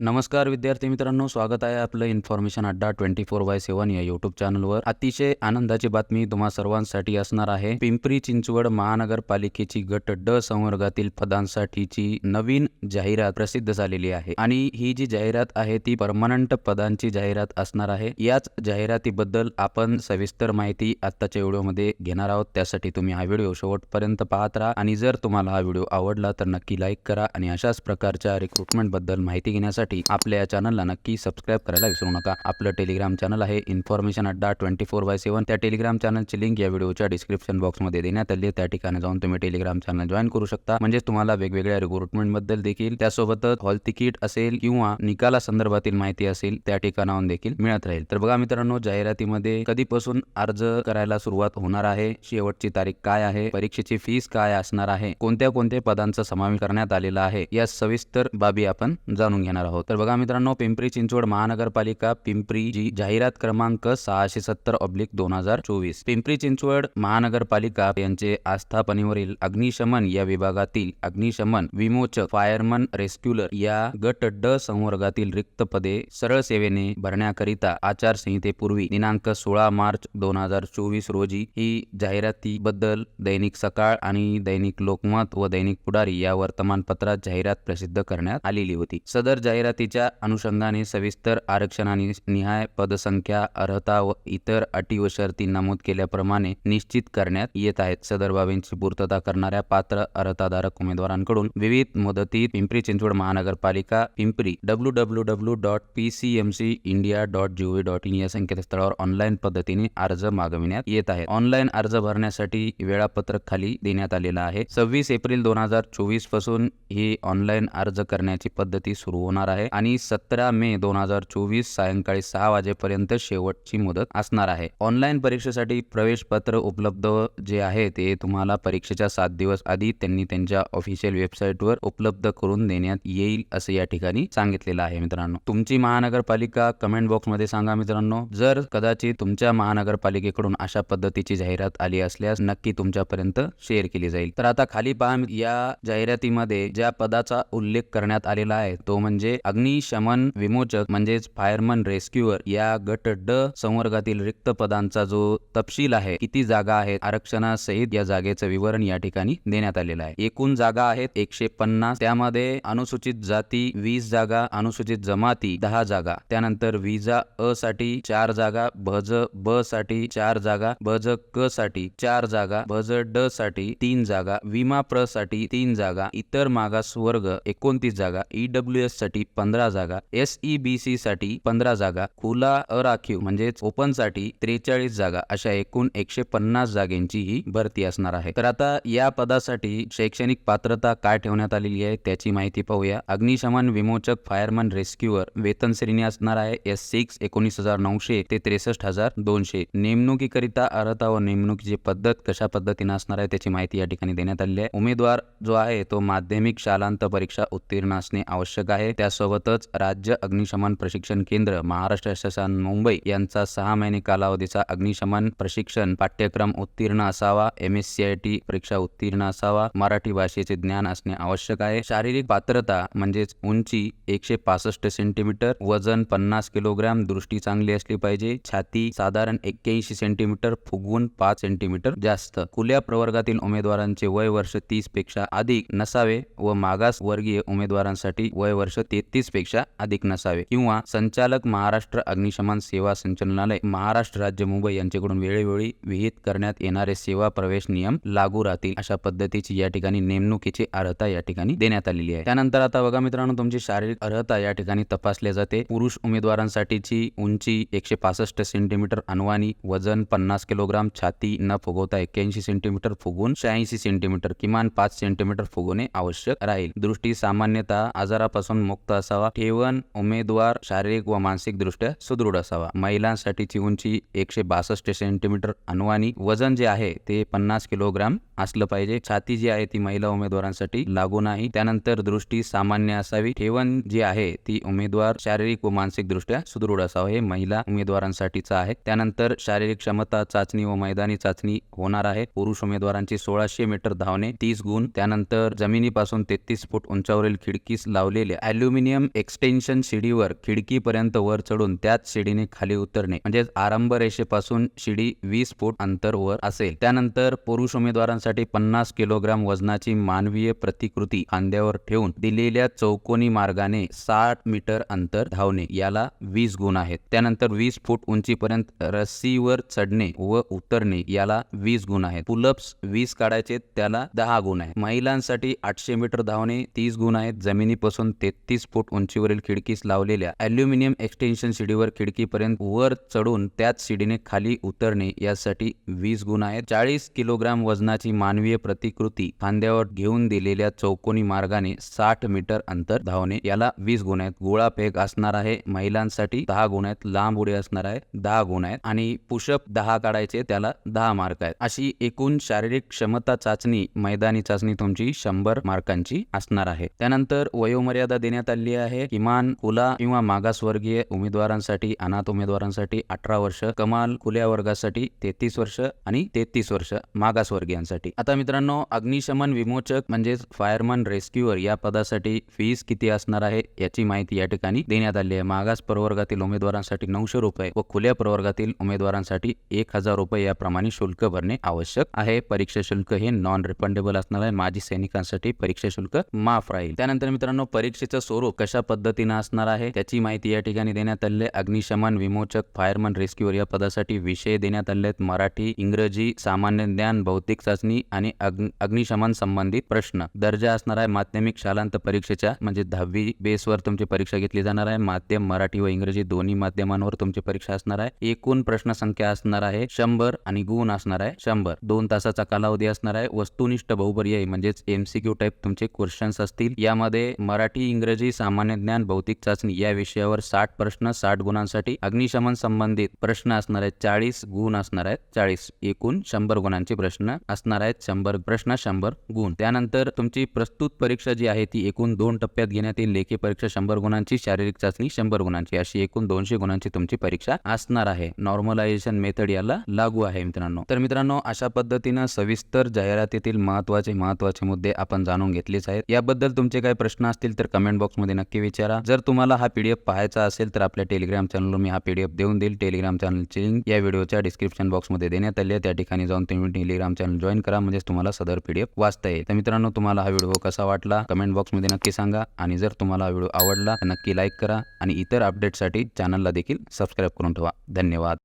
नमस्कार विद्यार्थी मित्रांनो स्वागत आहे आपलं information Adda twenty four by सेवन या युट्यूब चॅनलवर अतिशय आनंदाची बातमी तुम्हा सर्वांसाठी असणार आहे. पिंपरी चिंचवड महानगरपालिकेची गट ड संवर्गातील पदांसाठीची नवीन जाहिरात प्रसिद्ध झालेली आहे आणि ही जी जाहिरात आहे ती परमनंट पदांची जाहिरात असणार आहे. याच जाहिरातीबद्दल आपण सविस्तर माहिती आत्ताच्या व्हिडिओमध्ये घेणार आहोत. त्यासाठी तुम्ही हा व्हिडिओ शेवटपर्यंत पाहत राहा आणि जर तुम्हाला हा व्हिडिओ आवडला तर नक्की लाईक करा आणि अशाच प्रकारच्या रिक्रुटमेंटबद्दल माहिती घेण्यासाठी आपल्या या चॅनलला नक्की सबस्क्राईब करायला विसरू नका. आपलं टेलिग्राम चॅनल आहे information Adda twenty four by seven त्या टेलिग्राम चॅनलची लिंक या व्हिडिओच्या डिस्क्रिप्शन बॉक्समध्ये देण्यात आली त्या ठिकाणी जाऊन तुम्ही टेलिग्राम चॅनल जॉईन करू शकता. म्हणजे तुम्हाला वेगवेगळ्या रिक्रुटमेंटबद्दल देखील त्यासोबतच हॉल तिकीट असेल किंवा निकाला संदर्भातील माहिती असेल त्या ठिकाणाहून देखील मिळत राहील. तर बघा मित्रांनो जाहिरातीमध्ये कधीपासून अर्ज करायला सुरुवात होणार आहे शेवटची तारीख काय आहे परीक्षेची फीस काय असणार आहे कोणत्या कोणत्या पदांचा समावेश करण्यात आलेला आहे या सविस्तर बाबी आपण जाणून घेणार आहोत. तर बघा मित्रांनो पिंपरी चिंचवड महानगरपालिका पिंपरी जी जाहिरात क्रमांक सहाशे सत्तर ऑब्लिक दोन हजार चोवीस. पिंपरी चिंचवड महानगरपालिका यांचे आस्थापनेवरील अग्निशमन या विभागातील अग्निशमन विमोचक फायरमन रेस्क्युलर या गट ड संवर्गातील रिक्त पदे सरळ सेवेने भरण्याकरिता आचारसंहितेपूर्वी दिनांक सोळा मार्च दोन हजार चोवीस रोजी ही जाहिरातीबद्दल दैनिक सकाळ आणि दैनिक लोकमत व दैनिक पुढारी या वर्तमानपत्रात जाहिरात प्रसिद्ध करण्यात आलेली होती. सदर जाहिरातीच्या अनुषंगाने सविस्तर आरक्षण आणि निहाय पदसंख्या अर्हता व इतर अटी व शर्ती नमूद केल्याप्रमाणे निश्चित करण्यात येत आहेत. सदर बाबींची पूर्तता करणाऱ्या पात्र अर्हताधारक उमेदवारांकडून विविध मुदतीत पिंपरी चिंचवड महानगरपालिका Pimpri W W W dot P C M C India dot gov dot in या संकेतस्थळावर ऑनलाईन पद्धतीने अर्ज मागविण्यात येत आहे ऑनलाईन अर्ज भरण्यासाठी वेळापत्रक खाली देण्यात आलेलं आहे. सव्वीस एप्रिल दोन हजार चोवीसपासून ही ऑनलाईन अर्ज करण्याची पद्धती सुरू होणार आहे. आणि सतरा मे दोन हजार चोवीस सायंकाळी सहा वाजेपर्यंत शेवटची मुदत असणार आहे. ऑनलाईन परीक्षेसाठी प्रवेश पत्र उपलब्ध जे आहे ते तुम्हाला परीक्षेच्या सात दिवस आधी त्यांनी त्यांच्या ऑफिशियल वेबसाईटवर उपलब्ध करून देण्यात येईल असं या ठिकाणी सांगितलेलं आहे मित्रांनो. तुमची महानगरपालिका कमेंट बॉक्समध्ये सांगा मित्रांनो. जर कदाचित तुमच्या महानगरपालिकेकडून अशा पद्धतीची जाहिरात आली असल्यास नक्की तुमच्यापर्यंत शेअर केली जाईल. तर आता खाली पहा या जाहिरातीमध्ये ज्या पदाचा उल्लेख करण्यात आलेला आहे तो म्हणजे अग्निशमन विमोचक म्हणजेच फायरमन रेस्क्युअर या गट ड संवर्गातील रिक्त पदांचा जो तपशील आहे किती जागा आहेत आरक्षणासहित या जागेचं विवरण या ठिकाणी देण्यात आलेलं आहे. एकूण जागा आहेत एकशे पन्नास. त्यामध्ये अनुसूचित जाती वीस जागा अनुसूचित जमाती दहा जागा. त्यानंतर विजा अ साठी चार जागा भज ब साठी चार जागा भज क साठी चार जागा भज ड साठी तीन जागा विमा प्रसाठी तीन जागा इतर मागास वर्ग एकोणतीस जागा ईडब्ल्यू एससाठी पंधरा जागा एस ई बी सी साठी पंधरा जागा खुला अराखीव म्हणजेच ओपनसाठी त्रेचाळीस जागा अशा एकूण एकशे पन्नास जागेंची ही भरती असणार आहे. तर आता या पदासाठी शैक्षणिक पात्रता काय ठेवण्यात आलेली आहे त्याची माहिती पाहूया. अग्निशमन विमोचक फायरमन रेस्क्युअर वेतन श्रेणी असणार आहे. एस सिक्स एकोणीस हजार नऊशे ते त्रेसष्ट हजार दोनशे. नेमणुकीकरिता अर्हता व नेमणुकीची पद्धत कशा पद्धतीने असणार आहे त्याची माहिती या ठिकाणी देण्यात आलेली आहे. उमेदवार जो आहे तो माध्यमिक शालांत परीक्षा उत्तीर्ण असणे आवश्यक आहे. सोबतच राज्य अग्निशमन प्रशिक्षण केंद्र महाराष्ट्र शासन मुंबई यांचा सहा महिने कालावधीचा अग्निशमन प्रशिक्षण पाठ्यक्रम उत्तीर्ण असावा. M S C I T परीक्षा उत्तीर्ण असावा. मराठी भाषेचे ज्ञान असणे आवश्यक आहे. शारीरिक पात्रता म्हणजेच उंची एकशे पासष्ट सेंटीमीटर वजन पन्नास किलोग्राम दृष्टी चांगली असली पाहिजे. छाती साधारण एक्क्याऐंशी सेंटीमीटर फुगवून पाच सेंटीमीटर जास्त. खुल्या प्रवर्गातील उमेदवारांचे वय वर्ष तीसपेक्षा अधिक नसावे व मागास वर्गीय उमेदवारांसाठी वय वर्ष तेहतीस पेक्षा अधिक नसावे. किंवा संचालक महाराष्ट्र अग्निशमन सेवा संचालनालय महाराष्ट्र राज्य मुंबई यांच्याकडून वेळोवेळी विहित करण्यात येणारे सेवा प्रवेश नियम लागू राहतील अशा पद्धतीची या ठिकाणी नेमणुकीची अर्हता या ठिकाणी देण्यात आलेली आहे. त्यानंतर आता बघा मित्रांनो तुमची शारीरिक अर्हता या ठिकाणी तपासल्या जाते. पुरुष उमेदवारांसाठीची उंची एकशे पासष्ट सेंटीमीटर अनवानी वजन पन्नास किलोग्राम छाती न फुगवता एक्क्याऐंशी सेंटीमीटर फुगून शहाऐंशी सेंटीमीटर किमान पाच सेंटीमीटर फुगवणे आवश्यक राहील. दृष्टी सामान्यतः आजारापासून मुक्त असावा. ठेवण उमेदवार शारीरिक व मानसिक दृष्ट्या सुदृढ असावा. महिलांसाठीची उंची एकशे बासष्ट सेंटीमीटर अनुवानी वजन जे आहे ते पन्नास किलोग्राम असलं पाहिजे. छाती जी आहे ती महिला उमेदवारांसाठी लागू नाही. त्यानंतर दृष्टी सामान्य असावी. ठेवण जी आहे ती उमेदवार शारीरिक व मानसिक दृष्ट्या सुदृढ असावं. हे महिला उमेदवारांसाठीच आहे. त्यानंतर शारीरिक क्षमता चाचणी व मैदानी चाचणी होणार आहे. पुरुष उमेदवारांची सोळाशे मीटर धावणे तीस गुण. त्यानंतर जमिनीपासून तेहतीस फूट उंचावरील खिडकीस लावलेले अॅल्युमिनियम अल्युमिनियम एक्सटेन्शन शिडीवर खिडकीपर्यंत वर चढून त्याच शिडीने खाली उतरणे म्हणजेच आरंभ रेषेपासून शिडी वीस फूट अंतर वर असेल. त्यानंतर पुरुष उमेदवारांसाठी पन्नास किलोग्राम वजनाची मानवीय प्रतिकृती खांद्यावर ठेवून दिलेल्या चौकोनी मार्गाने साठ मीटर अंतर धावणे याला वीस गुण आहेत. त्यानंतर वीस फूट उंचीपर्यंत रस्सीवर चढणे व उतरणे याला वीस गुण आहेत. पुलअप्स वीस काढायचे त्याला दहा गुण आहेत. महिलांसाठी आठशे मीटर धावणे तीस गुण आहेत. जमिनीपासून तेहतीस फूट उंचीवरील खिडकीस लावलेल्या अॅल्युमिनियम एक्सटेन्शन शिडीवर खिडकीपर्यंत वर चढून त्याच शिडीने खाली उतरणे यासाठी वीस गुण आहेत. चाळीस किलोग्राम वजनाची मानवीय प्रतिकृती खांद्यावर घेऊन दिलेल्या चौकोनी मार्गाने साठ मीटर अंतर धावणे. याला वीस गुण आहेत. गोळा फेक असणार आहे. महिलांसाठी दहा गुण आहेत. लांब उडी असणार आहे. दहा गुण आहेत. आणि पुशअप दहा काढायचे. त्याला दहा मार्क आहेत. अशी एकूण शारीरिक क्षमता चाचणी मैदानी चाचणी तुमची शंभर मार्कांची असणार आहे. त्यानंतर वयोमर्यादा देण्यात आली आहे. किमान खुला किंवा मागासवर्गीय उमेदवारांसाठी अनाथ उमेदवारांसाठी अठरा वर्ष कमाल खुल्या वर्गासाठी तेहतीस वर्ष आणि तेहतीस वर्ष मागासवर्गीयांसाठी. आता मित्रांनो अग्निशमन विमोचक म्हणजेच फायरमन रेस्क्युअर या पदासाठी फीस किती असणार आहे याची माहिती या ठिकाणी देण्यात आली आहे. मागास प्रवर्गातील उमेदवारांसाठी नऊशे रुपये व खुल्या प्रवर्गातील उमेदवारांसाठी एक हजार रुपये याप्रमाणे शुल्क भरणे आवश्यक आहे. परीक्षा शुल्क हे नॉन रिफंडेबल असणार आहे. माजी सैनिकांसाठी परीक्षा शुल्क माफ राहील. त्यानंतर मित्रांनो परीक्षेचं स्वरूप कशा पद्धतीनं असणार आहे त्याची माहिती या ठिकाणी देण्यात आली आहे. अग्निशमन विमोचक फायरमन रेस्क्युअर या पदासाठी विषय देण्यात आले आहेत. मराठी इंग्रजी सामान्य ज्ञान भौतिक चाचणी आणि अग्निशमन संबंधित प्रश्न. दर्जा असणार आहे माध्यमिक शालांत परीक्षेच्या म्हणजे दहावी बेसवर तुमची परीक्षा घेतली जाणार आहे. माध्यम मराठी व इंग्रजी दोन्ही माध्यमांवर तुमची परीक्षा असणार आहे. एकूण प्रश्न संख्या असणार आहे शंभर आणि गुण असणार आहे शंभर. दोन तासाचा कालावधी असणार आहे. वस्तुनिष्ठ बहुपर्यायी म्हणजेच एमसीक्यू टाईप तुमचे क्वेश्चन्स असतील. यामध्ये मराठी इंग्रजी सामान्य ज्ञान भौतिक चाचणी या विषयावर साठ प्रश्न साठ गुणांसाठी अग्निशमन संबंधित प्रश्न असणार आहेत चाळीस गुण असणार आहेत चाळीस. एकूण शंभर गुणांचे प्रश्न असणार आहेत शंभर प्रश्न शंभर गुण. त्यानंतर तुमची प्रस्तुत परीक्षा जी आहे ती एकूण दोन टप्प्यात घेण्यात येईल. लेखी परीक्षा शंभर गुणांची शारीरिक चाचणी शंभर गुणांची. अशी एकूण दोनशे गुणांची तुमची परीक्षा असणार आहे. नॉर्मलायझेशन मेथड याला लागू आहे मित्रांनो. तर मित्रांनो अशा पद्धतीनं सविस्तर जाहिरातीतील महत्त्वाचे महत्त्वाचे मुद्दे आपण जाणून घेतलेच आहेत. याबद्दल तुमचे काही प्रश्न असतील तर कमेंट बॉक्समध्ये नक्की विचारा. जर तुम्हाला हा पीडीएफ पाहायचा असेल तर आपल्या टेलिग्राम चॅनलवर मी हा पीडीएफ देऊन देईल. टेलिग्राम चॅनलची लिंक या व्हिडिओच्या डिस्क्रिप्शन बॉक्समध्ये देण्यात आली आहे. त्या ठिकाणी जाऊन तुम्ही टेलिग्राम चॅनल जॉईन करा. म्हणजेच तुम्हाला सदर पीडीएफ वाचता येईल. तर मित्रांनो तुम्हाला हा व्हिडिओ कसा वाटला? कमेंट बॉक्समध्ये नक्की सांगा. आणि जर तुम्हाला हा व्हिडिओ आवडला तर नक्की लाईक करा. आणि इतर अपडेटसाठी चॅनलला देखील सबस्क्राईब करून ठेवा. धन्यवाद.